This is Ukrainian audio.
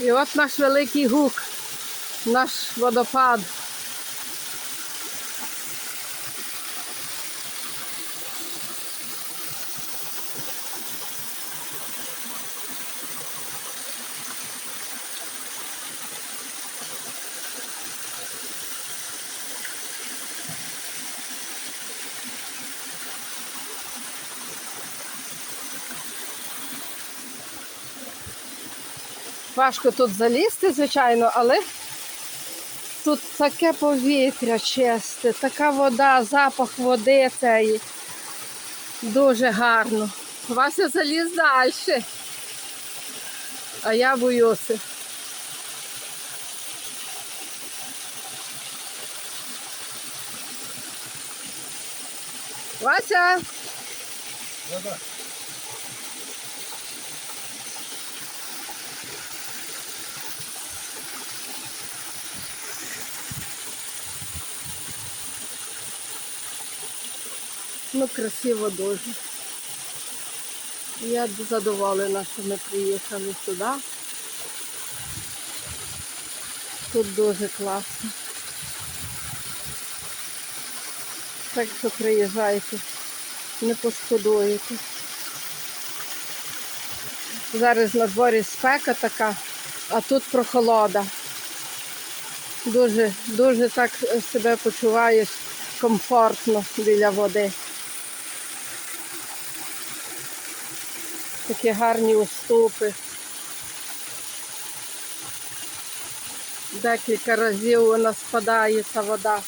І от наш великий гук, наш водопад. Важко тут залізти, звичайно, але тут таке повітря чисте, така вода, запах води цієї. Дуже гарно. Вася заліз далі. А я боюся. Вася! Ну, красиво дуже. Я задоволена, що ми приїхали сюди. Тут дуже класно. Так що приїжджайте, не пошкодуєте. Зараз на дворі спека така, а тут прохолода. Дуже, дуже так себе почуваєш комфортно біля води. Такі гарні уступи. Декілька разів вона спадає ця вода.